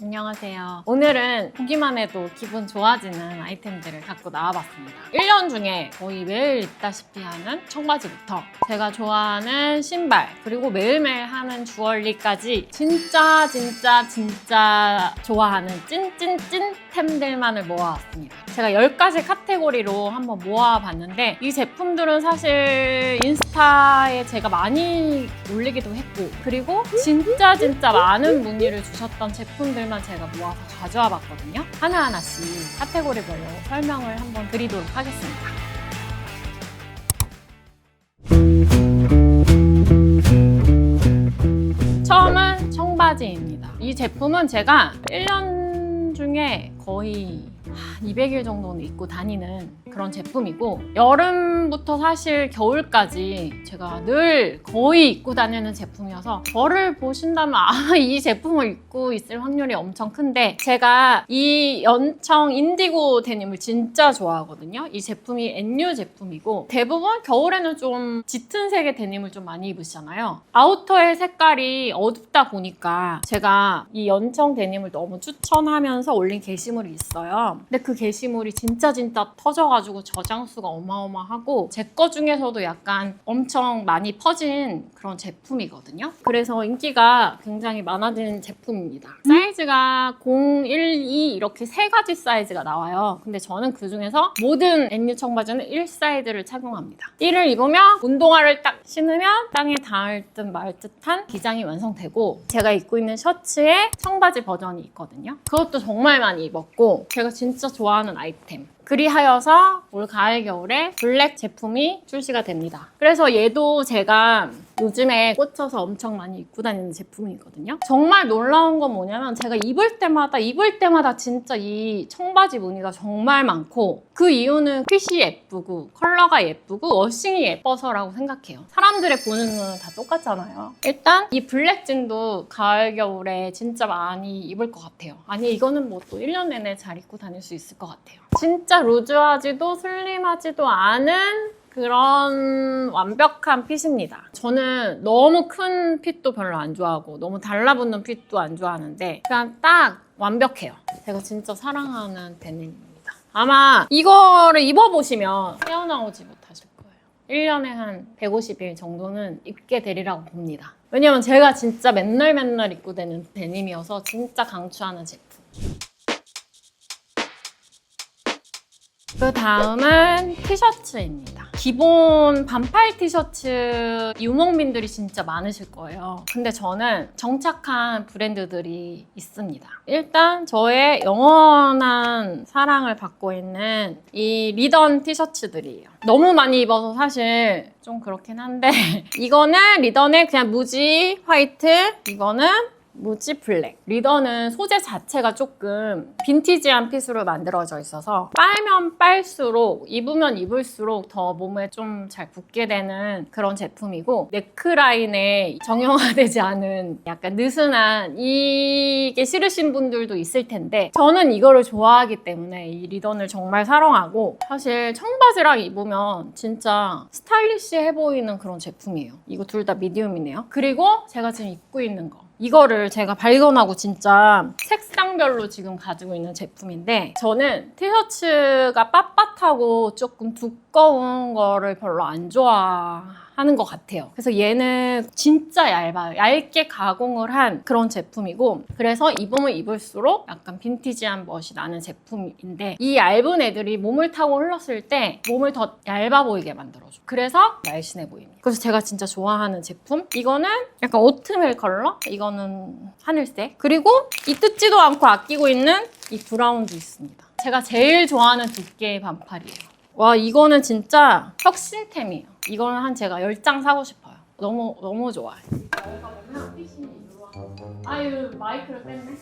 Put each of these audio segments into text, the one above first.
안녕하세요. 오늘은 보기만 해도 기분 좋아지는 아이템들을 갖고 나와봤습니다. 1년 중에 거의 매일 입다시피 하는 청바지부터 제가 좋아하는 신발 그리고 매일매일 하는 주얼리까지 진짜 진짜 진짜 좋아하는 찐찐찐 템들만을 모아왔습니다. 제가 10가지 카테고리로 한번 모아봤는데 이 제품들은 사실 인스타에 제가 많이 올리기도 했고 그리고 진짜 진짜 많은 문의를 주셨던 제품들 만 제가 모아서 가져와 봤거든요. 하나하나씩 카테고리별로 설명을 한번 드리도록 하겠습니다. 처음은 청바지입니다. 이 제품은 제가 1년 중에 거의 한 200일 정도는 입고 다니는 그런 제품이고 여름부터 사실 겨울까지 제가 늘 거의 입고 다니는 제품이어서 저를 보신다면 아, 이 제품을 입고 있을 확률이 엄청 큰데 제가 이 연청 인디고 데님을 진짜 좋아하거든요. 이 제품이 NU 제품이고 대부분 겨울에는 좀 짙은 색의 데님을 좀 많이 입으시잖아요. 아우터의 색깔이 어둡다 보니까 제가 이 연청 데님을 너무 추천하면서 올린 게시물이 있어요. 근데 그 게시물이 진짜 진짜 터져가지고 저장수가 어마어마하고 제 거 중에서도 약간 엄청 많이 퍼진 그런 제품이거든요. 그래서 인기가 굉장히 많아진 제품입니다. 사이즈가 0, 1, 2 이렇게 세 가지 사이즈가 나와요. 근데 저는 그 중에서 모든 NU 청바지는 1 사이즈를 착용합니다. 1을 입으면 운동화를 딱 신으면 땅에 닿을 듯 말 듯한 기장이 완성되고 제가 입고 있는 셔츠에 청바지 버전이 있거든요. 그것도 정말 많이 입었고 제가 진짜 좋아하는 아이템. 그리하여서 올 가을 겨울에 블랙 제품이 출시가 됩니다. 그래서 얘도 제가 요즘에 꽂혀서 엄청 많이 입고 다니는 제품이거든요. 정말 놀라운 건 뭐냐면 제가 입을 때마다 입을 때마다 진짜 이 청바지 무늬가 정말 많고 그 이유는 핏이 예쁘고 컬러가 예쁘고 워싱이 예뻐서라고 생각해요. 사람들의 보는 눈은 다 똑같잖아요. 일단 이 블랙진도 가을 겨울에 진짜 많이 입을 것 같아요. 아니 이거는 뭐 또 1년 내내 잘 입고 다닐 수 있을 것 같아요. 진짜 루즈하지도 슬림하지도 않은 그런 완벽한 핏입니다. 저는 너무 큰 핏도 별로 안 좋아하고 너무 달라붙는 핏도 안 좋아하는데 그냥 딱 완벽해요. 제가 진짜 사랑하는 데님입니다. 아마 이거를 입어보시면 헤어나오지 못하실 거예요. 1년에 한 150일 정도는 입게 되리라고 봅니다. 왜냐면 제가 진짜 맨날 맨날 입고 다니는 데님이어서 진짜 강추하는 제품. 그 다음은 티셔츠입니다. 기본 반팔 티셔츠 유목민들이 진짜 많으실 거예요. 근데 저는 정착한 브랜드들이 있습니다. 일단 저의 영원한 사랑을 받고 있는 이 리던 티셔츠들이에요. 너무 많이 입어서 사실 좀 그렇긴 한데 이거는 리던의 그냥 무지 화이트 이거는 무지 블랙. 리더는 소재 자체가 조금 빈티지한 핏으로 만들어져 있어서 빨면 빨수록 입으면 입을수록 더 몸에 좀 잘 붙게 되는 그런 제품이고 네크라인에 정형화되지 않은 약간 느슨한 이게 싫으신 분들도 있을 텐데 저는 이거를 좋아하기 때문에 이 리던을 정말 사랑하고 사실 청바지랑 입으면 진짜 스타일리시해 보이는 그런 제품이에요. 이거 둘 다 미디움이네요. 그리고 제가 지금 입고 있는 거 이거를 제가 발견하고 진짜 색상별로 지금 가지고 있는 제품인데 저는 티셔츠가 빳빳하고 조금 두꺼운 거를 별로 안 좋아 하는 것 같아요. 그래서 얘는 진짜 얇아요. 얇게 가공을 한 그런 제품이고 그래서 입으면 입을수록 약간 빈티지한 멋이 나는 제품인데 이 얇은 애들이 몸을 타고 흘렀을 때 몸을 더 얇아 보이게 만들어줘. 그래서 날씬해 보입니다. 그래서 제가 진짜 좋아하는 제품 이거는 약간 오트밀 컬러 이거는 하늘색 그리고 이 뜯지도 않고 아끼고 있는 이 브라운도 있습니다. 제가 제일 좋아하는 두께의 반팔이에요. 와 이거는 진짜 혁신템이에요. 이거는 한 제가 10장 사고 싶어요. 너무 너무 좋아요. 아유 마이크를 뺐네.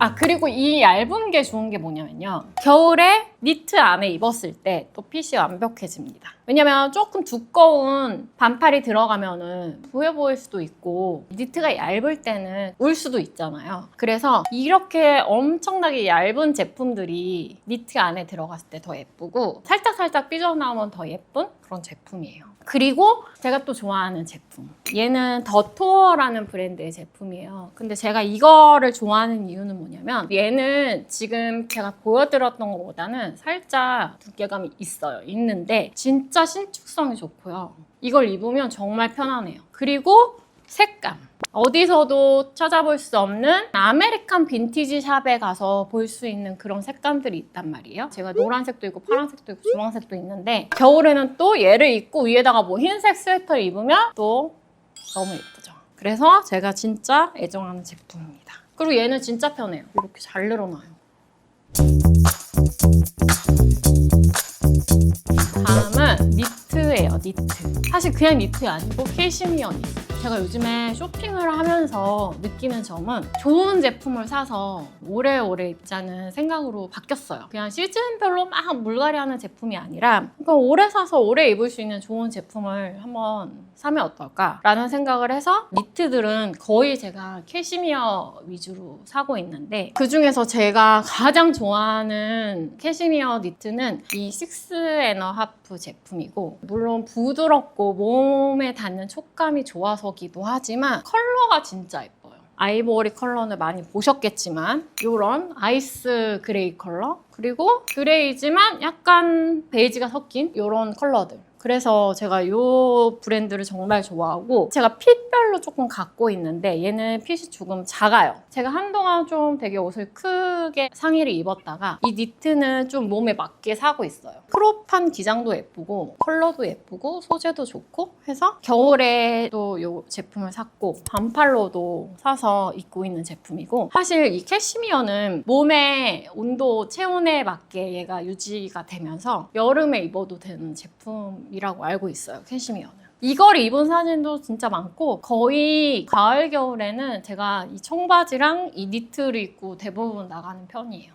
아 그리고 이 얇은 게 좋은 게 뭐냐면요. 겨울에 니트 안에 입었을 때 또 핏이 완벽해집니다. 왜냐면 조금 두꺼운 반팔이 들어가면은 부해 보일 수도 있고 니트가 얇을 때는 울 수도 있잖아요. 그래서 이렇게 엄청나게 얇은 제품들이 니트 안에 들어갔을 때 더 예쁘고 살짝살짝 삐져나오면 더 예쁜 그런 제품이에요 그리고 제가 또 좋아하는 제품. 얘는 더토어라는 브랜드의 제품이에요. 근데 제가 이거를 좋아하는 이유는 뭐냐면 얘는 지금 제가 보여드렸던 것보다는 살짝 두께감이 있어요. 있는데 진짜 신축성이 좋고요. 이걸 입으면 정말 편하네요. 그리고 색감. 어디서도 찾아볼 수 없는 아메리칸 빈티지 샵에 가서 볼 수 있는 그런 색감들이 있단 말이에요. 제가 노란색도 있고 파란색도 있고 주황색도 있는데 겨울에는 또 얘를 입고 위에다가 뭐 흰색 스웨터를 입으면 또 너무 예쁘죠. 그래서 제가 진짜 애정하는 제품입니다. 그리고 얘는 진짜 편해요. 이렇게 잘 늘어나요. 다음은 니트예요, 니트. 사실 그냥 니트 아니고 캐시미어 니트. 제가 요즘에 쇼핑을 하면서 느끼는 점은 좋은 제품을 사서 오래오래 입자는 생각으로 바뀌었어요. 그냥 시즌별로 막 물갈이하는 제품이 아니라 그러니까 오래 사서 오래 입을 수 있는 좋은 제품을 한번 사면 어떨까라는 생각을 해서 니트들은 거의 제가 캐시미어 위주로 사고 있는데 그 중에서 제가 가장 좋아하는 캐시미어 니트는 이 식스 애너 하프 제품이고 물론 부드럽고 몸에 닿는 촉감이 좋아서기도 하지만 컬러가 진짜 예뻐요. 아이보리 컬러는 많이 보셨겠지만 이런 아이스 그레이 컬러 그리고 그레이지만 약간 베이지가 섞인 이런 컬러들 그래서 제가 이 브랜드를 정말 좋아하고 제가 핏별로 조금 갖고 있는데 얘는 핏이 조금 작아요. 제가 한동안 좀 되게 옷을 크게 상의를 입었다가 이 니트는 좀 몸에 맞게 사고 있어요. 크롭한 기장도 예쁘고 컬러도 예쁘고 소재도 좋고 해서 겨울에도 이 제품을 샀고 반팔로도 사서 입고 있는 제품이고 사실 이 캐시미어는 몸의 온도 체온에 맞게 얘가 유지가 되면서 여름에 입어도 되는 제품 이라고 알고 있어요. 캐시미어는. 이걸 입은 사진도 진짜 많고 거의 가을 겨울에는 제가 이 청바지랑 이 니트를 입고 대부분 나가는 편이에요.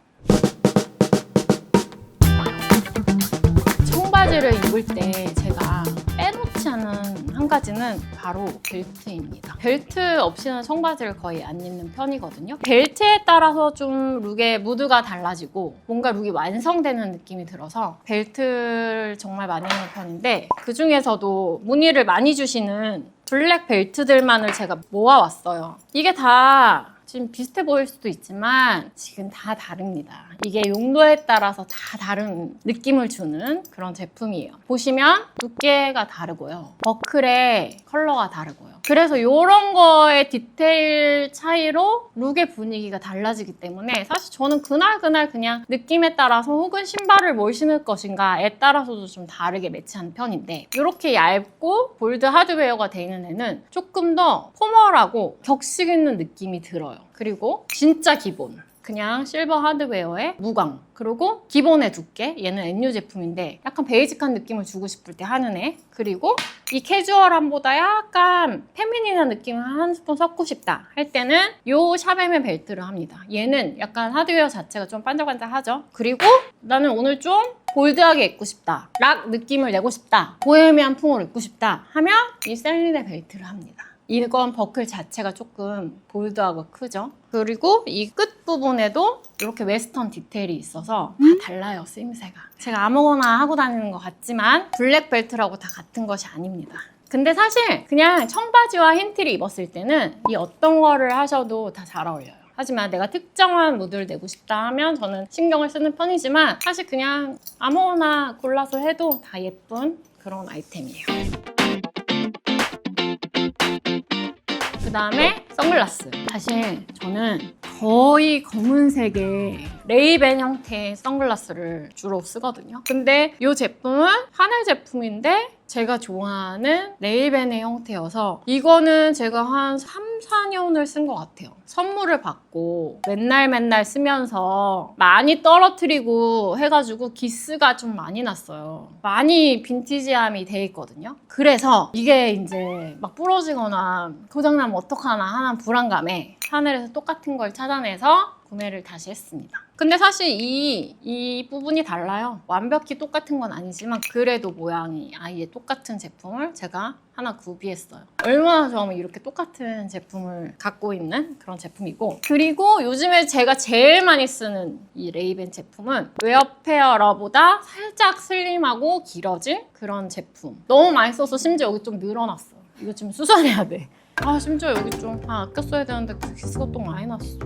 청바지를 입을 때 제가 빼놓지 않은 한 가지는 바로 벨트입니다. 벨트 없이는 청바지를 거의 안 입는 편이거든요. 벨트에 따라서 좀 룩의 무드가 달라지고 뭔가 룩이 완성되는 느낌이 들어서 벨트를 정말 많이 입는 편인데 그 중에서도 문의를 많이 주시는 블랙 벨트들만을 제가 모아왔어요. 이게 다 지금 비슷해 보일 수도 있지만 지금 다 다릅니다. 이게 용도에 따라서 다 다른 느낌을 주는 그런 제품이에요. 보시면 두께가 다르고요. 버클의 컬러가 다르고요. 그래서 이런 거의 디테일 차이로 룩의 분위기가 달라지기 때문에 사실 저는 그날 그날 그냥 느낌에 따라서 혹은 신발을 뭘 신을 것인가에 따라서도 좀 다르게 매치하는 편인데 이렇게 얇고 볼드 하드웨어가 되어 있는 애는 조금 더 포멀하고 격식 있는 느낌이 들어요. 그리고 진짜 기본. 그냥 실버 하드웨어의 무광 그리고 기본의 두께 얘는 NU 제품인데 약간 베이직한 느낌을 주고 싶을 때 하는 애. 그리고 이 캐주얼함보다 약간 페미닌한 느낌을 한 스푼 섞고 싶다 할 때는 요 샤베메 벨트를 합니다. 얘는 약간 하드웨어 자체가 좀 반짝반짝하죠? 그리고 나는 오늘 좀 볼드하게 입고 싶다 락 느낌을 내고 싶다 보헤미안 풍으로 입고 싶다 하면 이 셀린의 벨트를 합니다 이건 버클 자체가 조금 볼드하고 크죠. 그리고 이 끝 부분에도 이렇게 웨스턴 디테일이 있어서 다 달라요, 쓰임새가. 제가 아무거나 하고 다니는 것 같지만 블랙 벨트라고 다 같은 것이 아닙니다. 근데 사실 그냥 청바지와 흰티를 입었을 때는 이 어떤 거를 하셔도 다 잘 어울려요. 하지만 내가 특정한 무드를 내고 싶다 하면 저는 신경을 쓰는 편이지만 사실 그냥 아무거나 골라서 해도 다 예쁜 그런 아이템이에요. 그 다음에 선글라스. 사실 저는 거의 검은색의 레이벤 형태의 선글라스를 주로 쓰거든요. 근데 이 제품은 하늘 제품인데 제가 좋아하는 레이벤의 형태여서 이거는 제가 한 3, 4년을 쓴 것 같아요. 선물을 받고 맨날 맨날 쓰면서 많이 떨어뜨리고 해가지고 기스가 좀 많이 났어요. 많이 빈티지함이 돼 있거든요. 그래서 이게 이제 막 부러지거나 고장나면 어떡하나 하는 불안감에 샤넬에서 똑같은 걸 찾아내서 구매를 다시 했습니다. 근데 사실 이, 이 부분이 달라요. 완벽히 똑같은 건 아니지만 그래도 모양이 아예 똑같은 제품을 제가 하나 구비했어요. 얼마나 좋으면 이렇게 똑같은 제품을 갖고 있는 그런 제품이고 그리고 요즘에 제가 제일 많이 쓰는 이 레이벤 제품은 웨어페어러보다 살짝 슬림하고 길어진 그런 제품. 너무 많이 써서 심지어 여기 좀 늘어났어. 이거 지금 수선해야 돼. 아 심지어 여기 좀 아, 아껴 써야 되는데 그 기스가 많이 났어.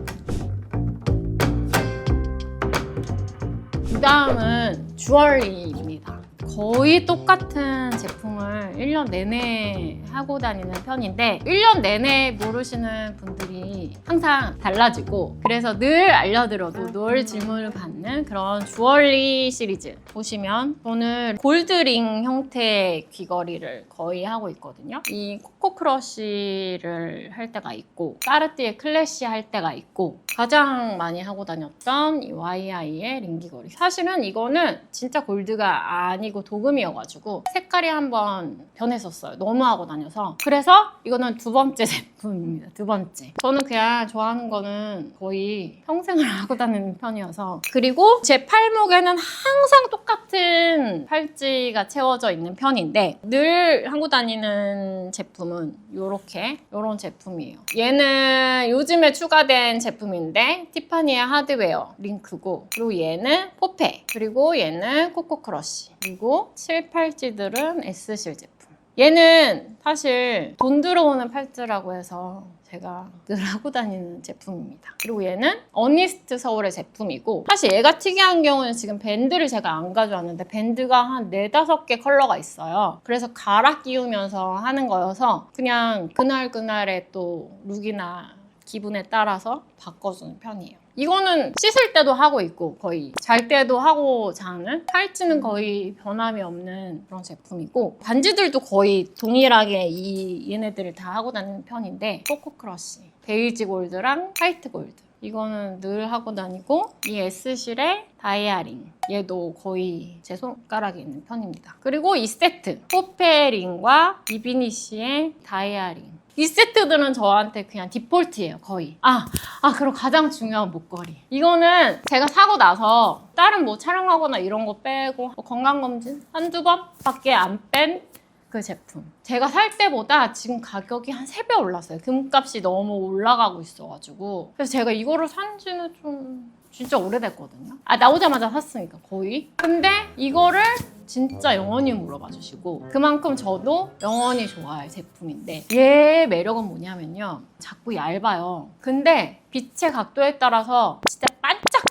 그 다음은 주얼리입니다. 거의 똑같은 제품을 1년 내내 하고 다니는 편인데 1년 내내 모르시는 분들이 항상 달라지고 그래서 늘 알려드려도 늘 질문을 받는 그런 주얼리 시리즈 보시면 저는 골드링 형태의 귀걸이를 거의 하고 있거든요. 이 코코 크러쉬를 할 때가 있고 까르띠에 클래시 할 때가 있고 가장 많이 하고 다녔던 이 YI의 링 귀걸이 사실은 이거는 진짜 골드가 아니고 도금이어가지고 색깔이 한번 변했었어요. 너무 하고 다녀서. 그래서 이거는 두 번째 제품입니다. 두 번째. 저는 그냥 좋아하는 거는 거의 평생을 하고 다니는 편이어서. 그리고 제 팔목에는 항상 똑같은 팔찌가 채워져 있는 편인데 늘 하고 다니는 제품은 이렇게 이런 제품이에요. 얘는 요즘에 추가된 제품인데 티파니의 하드웨어 링크고 그리고 얘는 포페 그리고 얘는 코코크러쉬 그리고 칠팔찌들은 S실 제품 얘는 사실 돈 들어오는 팔찌라고 해서 제가 늘 하고 다니는 제품입니다. 그리고 얘는 어니스트 서울의 제품이고 사실 얘가 특이한 경우는 지금 밴드를 제가 안 가져왔는데 밴드가 한 네다섯 개 컬러가 있어요. 그래서 갈아 끼우면서 하는 거여서 그냥 그날그날의 또 룩이나 기분에 따라서 바꿔주는 편이에요. 이거는 씻을 때도 하고 있고 거의 잘 때도 하고 자는 팔찌는 거의 변함이 없는 그런 제품이고 반지들도 거의 동일하게 이 얘네들을 다 하고 다니는 편인데 코코크러쉬 베이지 골드랑 화이트 골드. 이거는 늘 하고 다니고 이 S실의 다이아링. 얘도 거의 제 손가락에 있는 편입니다. 그리고 이 세트 포페링과 이비니시의 다이아링 이 세트들은 저한테 그냥 디폴트예요 거의. 아, 아 그리고 가장 중요한 목걸이. 이거는 제가 사고 나서 다른 뭐 촬영하거나 이런 거 빼고 뭐 건강검진 한두 번밖에 안 뺀 그 제품. 제가 살 때보다 지금 가격이 한 3배 올랐어요. 금값이 너무 올라가고 있어가지고. 그래서 제가 이거를 산 지는 좀 진짜 오래됐거든요. 아 나오자마자 샀으니까 거의. 근데 이거를 진짜 영원히 물어봐 주시고 그만큼 저도 영원히 좋아할 제품인데 얘의 매력은 뭐냐면요. 자꾸 얇아요. 근데 빛의 각도에 따라서 진짜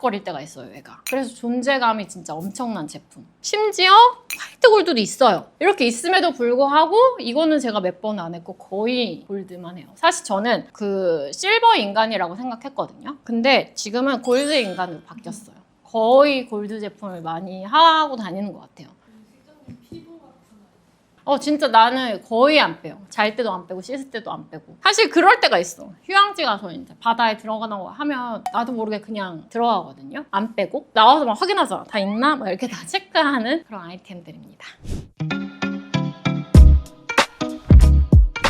반짝거릴 때가 있어요 얘가. 그래서 존재감이 진짜 엄청난 제품. 심지어 화이트 골드도 있어요. 이렇게 있음에도 불구하고 이거는 제가 몇 번 안 했고 거의 골드만 해요. 사실 저는 그 실버 인간이라고 생각했거든요. 근데 지금은 골드 인간으로 바뀌었어요. 거의 골드 제품을 많이 하고 다니는 것 같아요 어 진짜 나는 거의 안 빼요. 잘 때도 안 빼고 씻을 때도 안 빼고. 사실 그럴 때가 있어. 휴양지 가서 이제 바다에 들어가는 하면 나도 모르게 그냥 들어가거든요. 안 빼고 나와서 막 확인하잖아. 다 있나? 막 이렇게 다 체크하는 그런 아이템들입니다.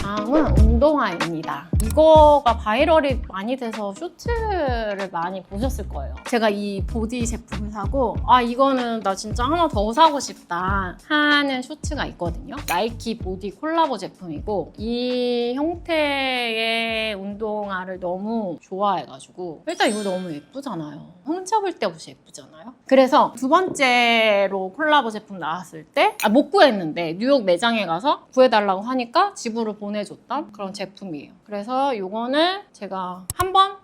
다음은 운동화입니다. 이거가 바이럴이 많이 돼서 쇼츠를 많이 보셨을 거예요. 제가 이 보디 제품을 사고 아 이거는 나 진짜 하나 더 사고 싶다 하는 쇼츠가 있거든요. 나이키 보디 콜라보 제품이고 이 형태의 운동화를 너무 좋아해가지고 일단 이거 너무 예쁘잖아요. 훔쳐볼 때 옷이 예쁘잖아요. 그래서 두 번째로 콜라보 제품 나왔을 때 아, 못 구했는데 뉴욕 매장에 가서 구해달라고 하니까 집으로 보내 줬던 그런 제품이에요. 그래서 이거는 제가 한 번?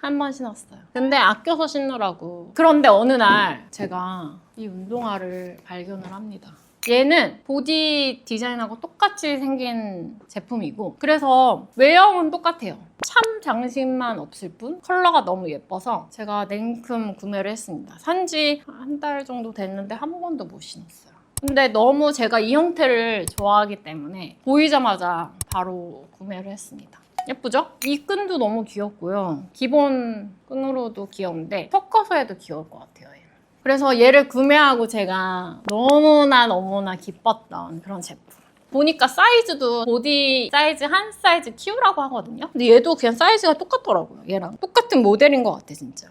한 번 신었어요. 근데 아껴서 신느라고. 그런데 어느 날 제가 이 운동화를 발견을 합니다. 얘는 보디 디자인하고 똑같이 생긴 제품이고 그래서 외형은 똑같아요. 참 장식만 없을 뿐 컬러가 너무 예뻐서 제가 냉큼 구매를 했습니다. 산지 한 달 정도 됐는데 한 번도 못 신었어요. 근데 너무 제가 이 형태를 좋아하기 때문에 보이자마자 바로 구매를 했습니다. 예쁘죠? 이 끈도 너무 귀엽고요. 기본 끈으로도 귀여운데 섞어서 해도 귀여울 것 같아요. 그래서 얘를 구매하고 제가 너무나 너무나 기뻤던 그런 제품. 보니까 사이즈도 보디 사이즈 한 사이즈 키우라고 하거든요. 근데 얘도 그냥 사이즈가 똑같더라고요. 얘랑 똑같은 모델인 것 같아 진짜.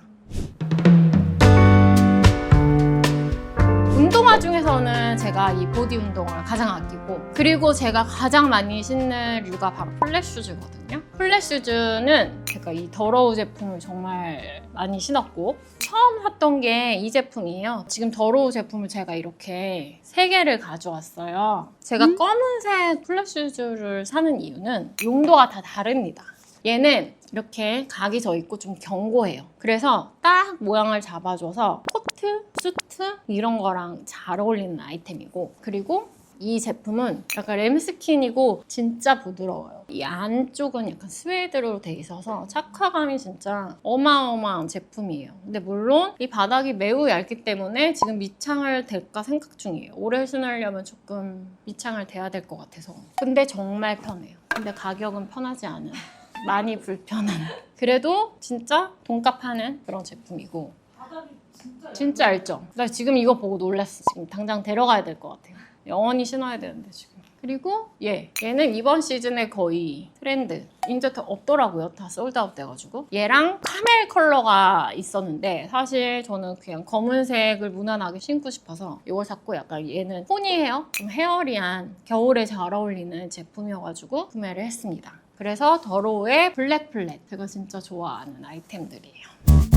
운동화 중에서는 제가 이 보디 운동화를 가장 아끼고 그리고 제가 가장 많이 신는 류가 바로 플랫슈즈거든요. 플랫슈즈는 제가 이 더러우 제품을 정말 많이 신었고 처음 샀던 게 이 제품이에요. 지금 더러우 제품을 제가 이렇게 세 개를 가져왔어요. 제가 검은색 플랫슈즈를 사는 이유는 용도가 다 다릅니다. 얘는 이렇게 각이 져 있고 좀 견고해요. 그래서 딱 모양을 잡아줘서 코트, 수트 이런 거랑 잘 어울리는 아이템이고 그리고 이 제품은 약간 램스킨이고 진짜 부드러워요. 이 안쪽은 약간 스웨이드로 돼 있어서 착화감이 진짜 어마어마한 제품이에요. 근데 물론 이 바닥이 매우 얇기 때문에 지금 밑창을 댈까 생각 중이에요. 오래 신으려면 조금 밑창을 대야 될 것 같아서. 근데 정말 편해요. 근데 가격은 편하지 않은. 많이 불편한. 그래도 진짜 돈값 하는 그런 제품이고. 진짜 알죠? 나 지금 이거 보고 놀랐어. 지금 당장 데려가야 될 것 같아요. 영원히 신어야 되는데 지금. 그리고 얘. 얘는 이번 시즌에 거의 트렌드. 이제 더 없더라고요. 다 솔드아웃 돼가지고. 얘랑 카멜 컬러가 있었는데 사실 저는 그냥 검은색을 무난하게 신고 싶어서 이걸 샀고 약간 얘는 포니 헤어? 좀 헤어리한 겨울에 잘 어울리는 제품이어가지고 구매를 했습니다. 그래서 더로우의 블랙 플랫. 제가 진짜 좋아하는 아이템들이에요.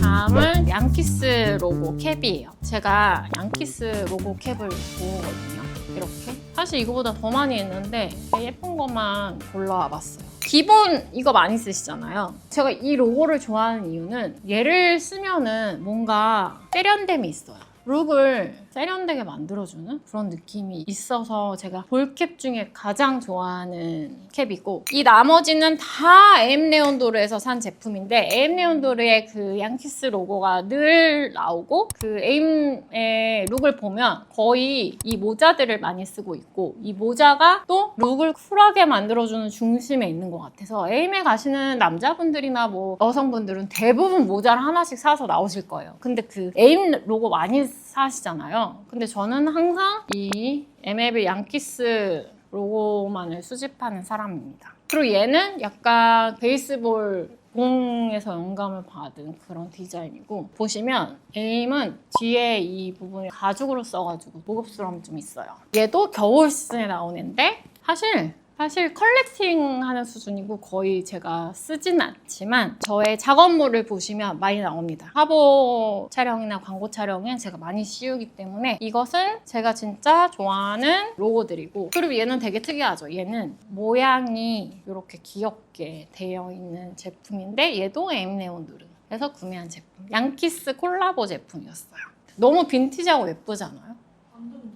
다음은 양키스 로고 캡이에요. 제가 양키스 로고 캡을 모으거든요. 이렇게. 사실 이거보다 더 많이 했는데 예쁜 것만 골라와 봤어요. 기본 이거 많이 쓰시잖아요. 제가 이 로고를 좋아하는 이유는 얘를 쓰면은 뭔가 세련됨이 있어요. 룩을 세련되게 만들어주는 그런 느낌이 있어서 제가 볼캡 중에 가장 좋아하는 캡이고 이 나머지는 다 에임네온도르에서 산 제품인데 에임네온도르의 그 양키스 로고가 늘 나오고 그 에임의 룩을 보면 거의 이 모자들을 많이 쓰고 있고 이 모자가 또 룩을 쿨하게 만들어주는 중심에 있는 것 같아서 에임에 가시는 남자분들이나 뭐 여성분들은 대부분 모자를 하나씩 사서 나오실 거예요. 근데 그 에임 로고 많이 사시잖아요. 근데 저는 항상 이 MLB 양키스 로고만을 수집하는 사람입니다. 그리고 얘는 약간 베이스볼 공에서 영감을 받은 그런 디자인이고 보시면 에임은 뒤에 이 부분을 가죽으로 써가지고 고급스러움이 좀 있어요. 얘도 겨울 시즌에 나오는데 사실 사실 컬렉팅 하는 수준이고 거의 제가 쓰진 않지만 저의 작업물을 보시면 많이 나옵니다. 화보 촬영이나 광고 촬영은 제가 많이 씌우기 때문에 이것은 제가 진짜 좋아하는 로고들이고 그리고 얘는 되게 특이하죠. 얘는 모양이 이렇게 귀엽게 되어 있는 제품인데 얘도 엠네온누르 에서 구매한 제품. 양키스 콜라보 제품이었어요. 너무 빈티지하고 예쁘잖아요? 완전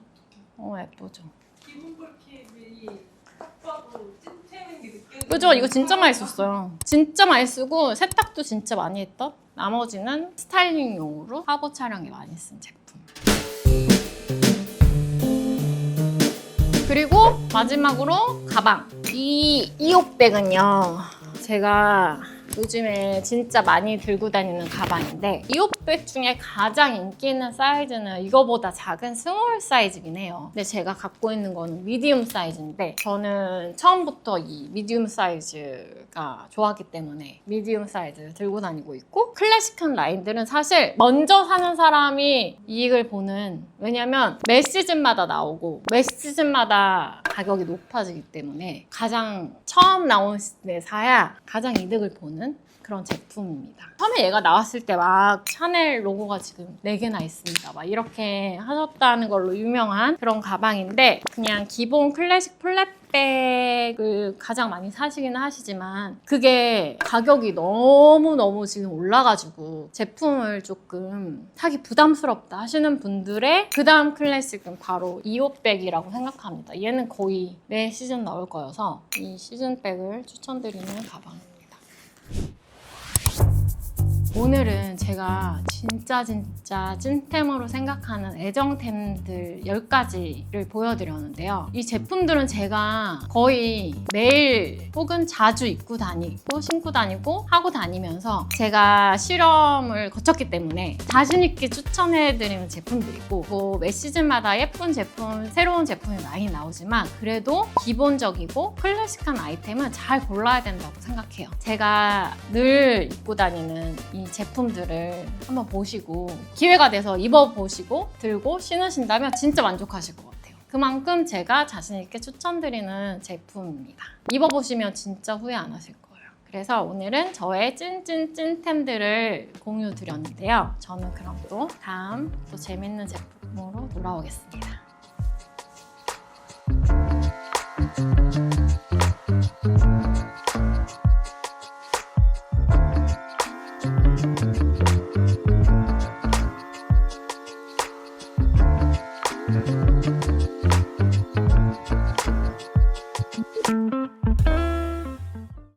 어 예쁘죠. 기본 그죠? 이거 진짜 많이 썼어요. 진짜 많이 쓰고 세탁도 진짜 많이 했던 나머지는 스타일링용으로 화보 촬영에 많이 쓴 제품. 그리고 마지막으로 가방. 이 이옷백은요. 제가 요즘에 진짜 많이 들고 다니는 가방인데 이옷백 중에 가장 인기 있는 사이즈는 이거보다 작은 스몰 사이즈긴 해요. 근데 제가 갖고 있는 거는 미디움 사이즈인데 저는 처음부터 이 미디움 사이즈 가 좋았기 때문에 미디움 사이즈 들고 다니고 있고 클래식한 라인들은 사실 먼저 사는 사람이 이익을 보는 왜냐면 매 시즌마다 나오고 매 시즌마다 가격이 높아지기 때문에 가장 처음 나온 시즌에 사야 가장 이득을 보는 그런 제품입니다. 처음에 얘가 나왔을 때 막 샤넬 로고가 지금 4개나 있습니다. 막 이렇게 하셨다는 걸로 유명한 그런 가방인데 그냥 기본 클래식 플랫 백을 가장 많이 사시기는 하시지만 그게 가격이 너무너무 지금 올라가지고 제품을 조금 사기 부담스럽다 하시는 분들의 그 다음 클래식은 바로 이옷백이라고 생각합니다. 얘는 거의 매 시즌 나올 거여서 이 시즌 백을 추천드리는 가방입니다. 오늘은 제가 진짜 진짜 찐템으로 생각하는 애정템들 10가지를 보여드렸는데요. 이 제품들은 제가 거의 매일 혹은 자주 입고 다니고 신고 다니고 하고 다니면서 제가 실험을 거쳤기 때문에 자신있게 추천해드리는 제품들이고 뭐매 시즌마다 예쁜 제품, 새로운 제품이 많이 나오지만 그래도 기본적이고 클래식한 아이템은 잘 골라야 된다고 생각해요. 제가 늘 입고 다니는 이 제품들을 한번 보시고 기회가 돼서 입어보시고 들고 신으신다면 진짜 만족하실 것 같아요. 그만큼 제가 자신있게 추천드리는 제품입니다. 입어보시면 진짜 후회 안 하실 거예요. 그래서 오늘은 저의 찐찐찐템들을 공유 드렸는데요. 저는 그럼 또 다음 또 재밌는 제품으로 돌아오겠습니다.